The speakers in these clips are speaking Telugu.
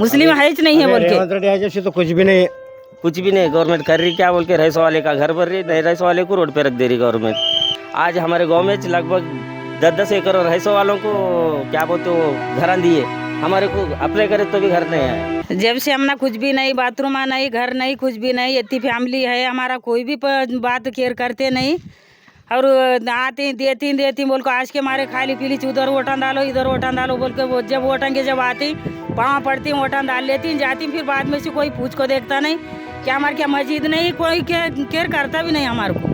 मुस्लिम है नहीं है बोल के। रेवंत से तो कुछ भी नहीं। है कुछ भी नहीं गवर्नमेंट कर रही क्या बोल के? रईस वाले का घर भर रही नहीं रईस वाले को रोड पे रख दे रही गवर्नमेंट आज हमारे गाँव में लगभग दस दस एकड़ रईस वालों को क्या बोलते हो घर दिए हमारे को अप्लाई करे तो भी घर नहीं है। जब से हमने कुछ भी नहीं बाथरूम नहीं घर नहीं कुछ भी नहीं इतनी फैमिली है हमारा कोई भी बात केयर करते नहीं। और आती देती देती बोल को आज के मारे खाली पीली उधर वोटन डालो इधर वोटन डालो बोल के जब वोटेंगे जब आती पाँव पड़ती वोटन डाल लेती जाती फिर बाद में से कोई पूछ को देखता नहीं। क्या हमारे क्या मस्जिद नहीं कोई के- केयर करता भी नहीं हमारे को।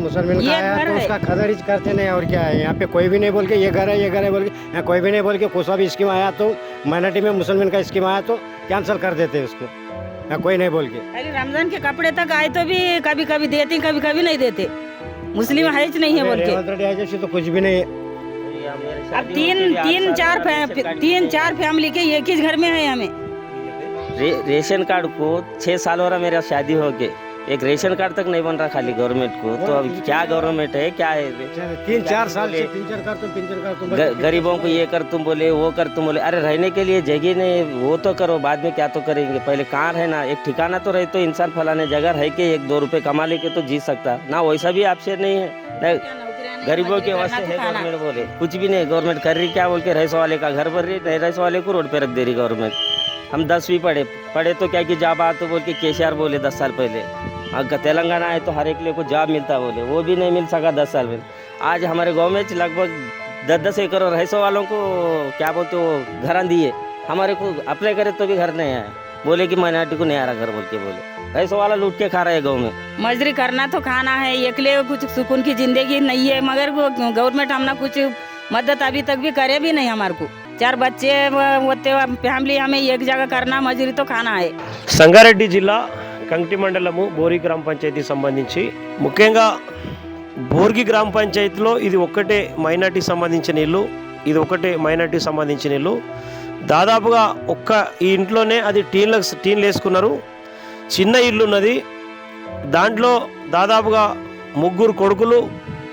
मुसलमान ये का घर तो है। उसका खदरिज करते नहीं और क्या है? यहाँ पे कोई भी नहीं बोल के ये घर है ये घर है बोल के यहाँ कोई भी नहीं बोल के कोसा भी स्कीम आया तो माइनॉरिटी में मुसलमान का स्कीम आया तो कैंसिल कर देते हैं उसको। यहाँ कोई नहीं बोल के। अरे रमज़ान के कपड़े तक आए तो भी कभी कभी देती कभी कभी नहीं देते। मुस्लिम है नहीं है बोल के। तो कुछ भी नहीं। है अब तीन तीन चार तीन चार फैमिली के एक ही घर में है हमें। रे, रेशन कार्ड को छह साल हो रहा मेरा शादी हो के एक रेशन कार्ड तक नहीं बन रहा खाली गवर्नमेंट को। तो अब क्या गवर्नमेंट है? क्या है? तीन चार साल से पिंचर कर तुम पिंचर कर तुम ग- गरीबों को ये कर तुम बोले वो कर तुम बोले। अरे रहने के लिए जगह नहीं वो तो करो बाद में क्या तो करेंगे? पहले कहाँ रहना एक ठिकाना तो रहे तो इंसान फलाने जगह रह के एक दो रुपए कमा लेके तो जी सकता। ना वैसा भी आपसे नहीं है। गरीबों के वास्ते है गवर्नमेंट बोले। कुछ भी नहीं गवर्नमेंट कर रही क्या बोल के रईस वाले का घर भर रही नहीं रईस वाले को रोड पे रख दे रही गवर्नमेंट। हम दसवीं पढ़े पढ़े तो क्या कि जॉब आया तो बोल के केसीआर बोले दस साल पहले। अगर तेलंगाना आए तो हर एक लोग को जॉब मिलता बोले। वो भी नहीं मिल सका दस साल में। आज हमारे गाँव में लगभग दस दस एकड़ और वालों को क्या बोलते वो घर दिए हमारे को अप्लाई करे तो भी घर नहीं आए बोले कि माइनॉरिटी को नहीं आ रहा घर बोल के बोले। ऐसा वाला लूट के खा रहे गाँव में। मजदूरी करना तो खाना है एकले कुछ सुकून की ज़िंदगी नहीं है मगर वो गवर्नमेंट हमने कुछ मदद अभी तक भी करे भी नहीं हमारे को। चार बच्चे फैमिली हमें एक जगह करना मजदूरी तो खाना है। संगारेड्डी जिला కంకిటి మండలము బోరి గ్రామ పంచాయతీ సంబంధించి. ముఖ్యంగా బోర్గి గ్రామ పంచాయతీలో ఇది ఒక్కటే మైనార్టీ సంబంధించిన ఇల్లు ఇది ఒకటే మైనార్టీ సంబంధించిన ఇల్లు. దాదాపుగా ఒక్క ఈ ఇంట్లోనే అది టీన్లకు టీన్లు వేసుకున్నారు. చిన్న ఇల్లు ఉన్నది దాంట్లో దాదాపుగా ముగ్గురు కొడుకులు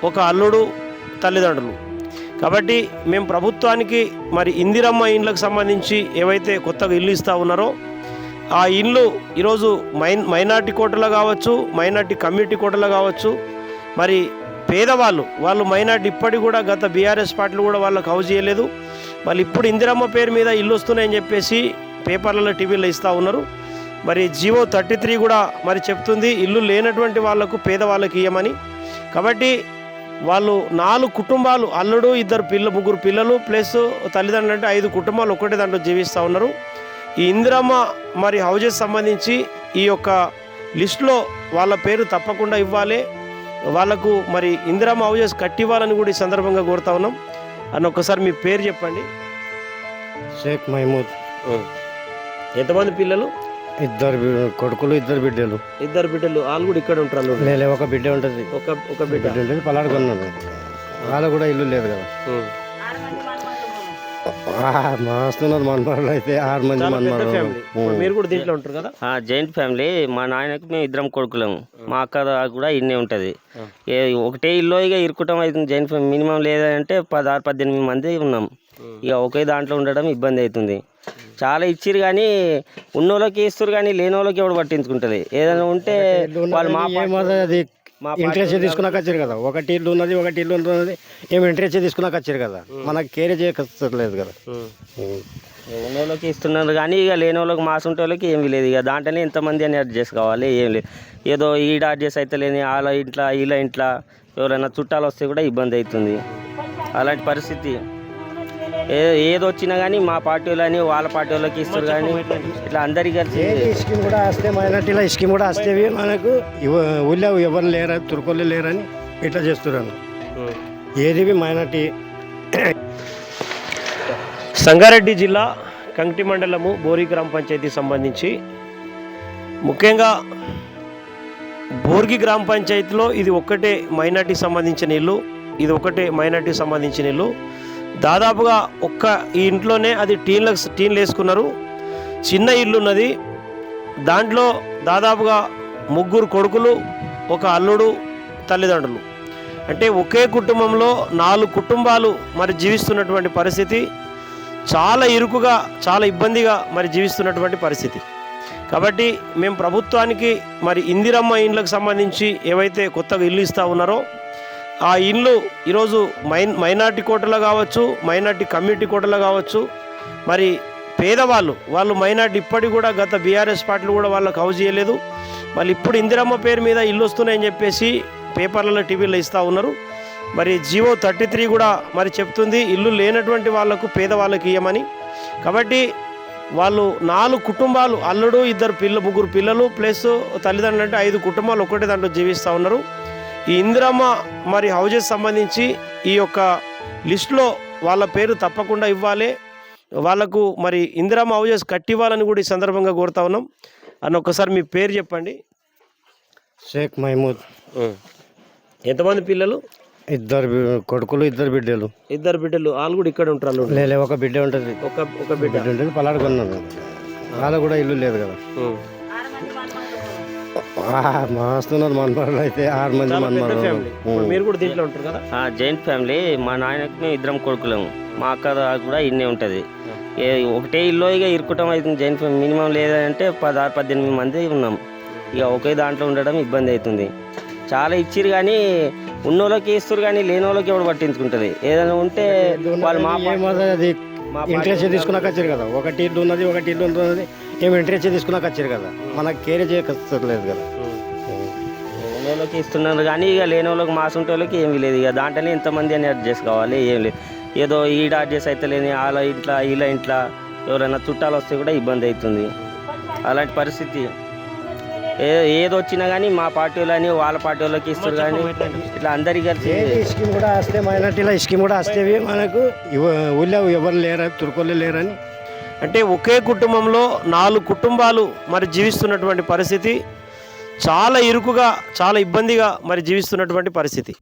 ఒక అల్లుడు తల్లిదండ్రులు. కాబట్టి మేము ప్రభుత్వానికి మరి ఇందిరమ్మ ఇండ్లకు సంబంధించి ఏవైతే కొత్తగా ఇల్లు ఇస్తూ ఉన్నారో ఆ ఇల్లు ఈరోజు మైన్ మైనార్టీ కోటలో కావచ్చు మైనార్టీ కమ్యూనిటీ కోటలో కావచ్చు మరి పేదవాళ్ళు వాళ్ళు మైనార్టీ ఇప్పటికి కూడా గత బీఆర్ఎస్ పార్టీలు కూడా వాళ్ళకి హౌజ్ చేయలేదు. వాళ్ళు ఇప్పుడు ఇందిరమ్మ పేరు మీద ఇల్లు వస్తున్నాయని చెప్పేసి పేపర్లలో టీవీలో ఇస్తూ ఉన్నారు. మరి జియో థర్టీ త్రీ కూడా మరి చెప్తుంది ఇల్లు లేనటువంటి వాళ్ళకు పేదవాళ్ళకి ఇవ్వమని కాబట్టి వాళ్ళు నాలుగు కుటుంబాలు అల్లుడు ఇద్దరు పిల్ల ముగ్గురు పిల్లలు ప్లస్ తల్లిదండ్రులు అంటే ఐదు కుటుంబాలు ఒకటే దాంట్లో జీవిస్తూ ఉన్నారు. ఈ ఇందిరమ్మ మరి హౌజెస్ సంబంధించి ఈ యొక్క లిస్టులో వాళ్ళ పేరు తప్పకుండా ఇవ్వాలి. వాళ్ళకు మరి ఇందిరమ్మ హౌజెస్ కట్టివ్వాలని కూడా ఈ సందర్భంగా కోరుతా ఉన్నాం. అని ఒకసారి మీ పేరు చెప్పండి. షేక్ మహమూద్. ఎంతమంది పిల్లలు? ఇద్దరు కొడుకులు ఇద్దరు బిడ్డలు. ఇద్దరు బిడ్డలు. వాళ్ళు కూడా ఇక్కడ ఉంటారు లేలే ఒక బిడ్డ ఉంటుంది. ఒక ఒక బిడ్డ. ఉంటుంది పలాడుకున్నాడు వాళ్ళ కూడా ఇల్లు లేదు కదా. మాస్తున్నారు మనమరాలు అయితే ఆరు మంది మనమరాలు మీరు కూడా దీంట్లో ఉంటారు కదా? ఆ, జాయింట్ ఫ్యామిలీ. మా నాయనకు మేము ఇద్దరం కొడుకులము మా అక్క కూడా ఇన్నే ఉంటుంది. ఏ ఒకటే ఇల్లు ఇక ఇరుకుటం అవుతుంది. జాయింట్ ఫ్యామిలీ మినిమం లేదంటే పదహారు పద్దెనిమిది మంది ఉన్నాం. ఇక ఒకే దాంట్లో ఉండడం ఇబ్బంది అవుతుంది. చాలా ఇచ్చిరు కానీ ఉన్నోళ్ళకి ఇస్తారు కానీ లేని వాళ్ళకి ఎవడు పట్టించుకుంటుంది. ఏదైనా ఉంటే వాళ్ళు మా ఇంట్రెస్ట్ తీసుకున్నాక వచ్చారు కదా. ఒకటి ఇల్లు ఉన్నది ఒకటి ఇల్లు ఉన్నది. ఏమి ఇంట్రెస్ట్ తీసుకున్నాక వచ్చారు కదా. మనకు కేర్ చేయలేదు కదా. ఉన్నోళ్ళకి ఇస్తున్నారు కానీ ఇక లేని వాళ్ళకి మాసుంటే వాళ్ళకి ఏమీ లేదు. ఇక దాంట్లోనే ఎంతమంది అని అడ్జస్ట్ కావాలి ఏం లేదు. ఏదో ఈడ అడ్జస్ట్ అయితే లేని వాళ్ళ ఇంట్లో వీళ్ళ ఇంట్లో ఎవరైనా చుట్టాలు వస్తే కూడా ఇబ్బంది అవుతుంది. అలాంటి పరిస్థితి. ఏది వచ్చినా కానీ మా పార్టీ వాళ్ళని వాళ్ళ పార్టీ వాళ్ళకి ఇస్తారు కానీ ఇట్లా అందరికి కలిసి స్కీమ్ కూడా వస్తే మైనార్టీలో స్కీమ్ కూడా వస్తే మనకు ఊళ్ళో ఎవరు లేరు తురుకోళ్ళు లేరని ఇట్లా చేస్తున్నాను. ఏది మైనార్టీ సంగారెడ్డి జిల్లా కంకి మండలము బోరి గ్రామ పంచాయతీ సంబంధించి ముఖ్యంగా బోర్గి గ్రామ పంచాయతీలో ఇది ఒక్కటే మైనార్టీ సంబంధించిన ఇల్లు ఇది ఒకటే మైనార్టీ సంబంధించిన ఇల్లు. దాదాపుగా ఒక్క ఈ ఇంట్లోనే అది టీన్లకు టీన్లు వేసుకున్నారు. చిన్న ఇల్లు ఉన్నది దాంట్లో దాదాపుగా ముగ్గురు కొడుకులు ఒక అల్లుడు తల్లిదండ్రులు. అంటే ఒకే కుటుంబంలో నాలుగు కుటుంబాలు మరి జీవిస్తున్నటువంటి పరిస్థితి. చాలా ఇరుకుగా చాలా ఇబ్బందిగా మరి జీవిస్తున్నటువంటి పరిస్థితి. కాబట్టి మేము ప్రభుత్వానికి మరి ఇందిరమ్మ ఇండ్లకు సంబంధించి ఏవైతే కొత్తగా ఇల్లు ఇస్తూ ఉన్నారో ఆ ఇల్లు ఈరోజు మైన్ మైనార్టీ కోటలో కావచ్చు మైనార్టీ కమ్యూనిటీ కోటలో కావచ్చు మరి పేదవాళ్ళు వాళ్ళు మైనార్టీ ఇప్పటికి కూడా గత బీఆర్ఎస్ పార్టీలు కూడా వాళ్ళకి హౌజ్ చేయలేదు వాళ్ళు ఇప్పుడు ఇందిరమ్మ పేరు మీద ఇల్లు వస్తున్నాయని చెప్పేసి పేపర్లలో టీవీలో ఇస్తూ ఉన్నారు. మరి జియో థర్టీ త్రీ కూడా మరి చెప్తుంది ఇల్లు లేనటువంటి వాళ్ళకు పేదవాళ్ళకి ఇవ్వమని కాబట్టి వాళ్ళు నాలుగు కుటుంబాలు అల్లుడు ఇద్దరు పిల్ల ముగ్గురు పిల్లలు ప్లస్ తల్లిదండ్రులు అంటే ఐదు కుటుంబాలు ఒకటే దాంట్లో జీవిస్తూ ఉన్నారు. ఈ ఇందిరమ్మ మరి హౌజెస్ సంబంధించి ఈ యొక్క లిస్టులో వాళ్ళ పేరు తప్పకుండా ఇవ్వాలి. వాళ్ళకు మరి ఇందిరమ్మ హౌజెస్ కట్టివ్వాలని కూడా ఈ సందర్భంగా కోరుతా ఉన్నాం. అని ఒక్కసారి మీ పేరు చెప్పండి. షేక్ మహమూద్. ఎంతమంది పిల్లలు? ఇద్దరు కొడుకులు ఇద్దరు బిడ్డలు. ఇద్దరు బిడ్డలు. వాళ్ళు కూడా ఇక్కడ ఉంటారు లేలే ఒక బిడ్డ ఉంటుంది. ఒక ఒక బిడ్డ. ఉంటుంది పలాడుకున్నారు వాళ్ళ కూడా ఇల్లు లేదు కదా. మనమరులు అయితే ఆరు మంది మనమరులు మీరు కూడా దీంట్లో ఉంటారు కదా? ఆ జాయింట్ ఫ్యామిలీ మా నాయనకి మేము ఇద్దరం కొడుకులము మా అక్క కూడా ఇన్నే ఉంటుంది. ఏ ఒకటే ఇల్లు ఇక ఇరుకుటం అవుతుంది. జాయింట్ ఫ్యామిలీ మినిమం లేదంటే పదహారు పద్దెనిమిది మంది ఉన్నాం. ఇక ఒకే దాంట్లో ఉండడం ఇబ్బంది అవుతుంది. చాలా ఇచ్చిరు కానీ ఉన్నోళ్ళకి ఇస్తారు కానీ లేని వాళ్ళకి ఎవడు పట్టించుకుంటుంది. ఏదైనా ఉంటే వాళ్ళు మా ఇంట్రెస్ట్ తీసుకున్నాక వచ్చారు కదా. ఒకటి ఇల్లు ఉన్నది ఒకటి ఇల్లు ఉన్నది. ఏం ఇంట్రెస్ట్ తీసుకున్నాక వచ్చారు కదా. మనకు కేర్ చేయకలేదు కదా. ఉన్నోళ్ళకి ఇస్తున్నారు కానీ ఇక లేని వాళ్ళకి మాసుంటే వాళ్ళకి ఏమీ లేదు. ఇక దాంట్లోనే ఎంతమంది అని అడ్జస్ట్ కావాలి ఏం లేదు. ఏదో ఈడ అడ్జస్ట్ అయితే లేని వాళ్ళ ఇంట్లో వీళ్ళ ఇంట్లో ఎవరైనా చుట్టాలు వస్తే కూడా ఇబ్బంది అవుతుంది. అలాంటి పరిస్థితి. ఏ ఏది వచ్చినా కానీ మా పార్టీ వాళ్ళని వాళ్ళ పార్టీ వాళ్ళకి ఇస్తారు కానీ ఇట్లా అందరికి కలిసి స్కీమ్ కూడా వస్తే మైనార్టీలో ఈ స్కీమ్ కూడా వస్తేవి మనకు ఊళ్ళో ఎవరు లేరు తురుకోళ్ళు లేరని అంటే ఒకే కుటుంబంలో నాలుగు కుటుంబాలు మరి జీవిస్తున్నటువంటి పరిస్థితి. చాలా ఇరుకుగా చాలా ఇబ్బందిగా మరి జీవిస్తున్నటువంటి పరిస్థితి.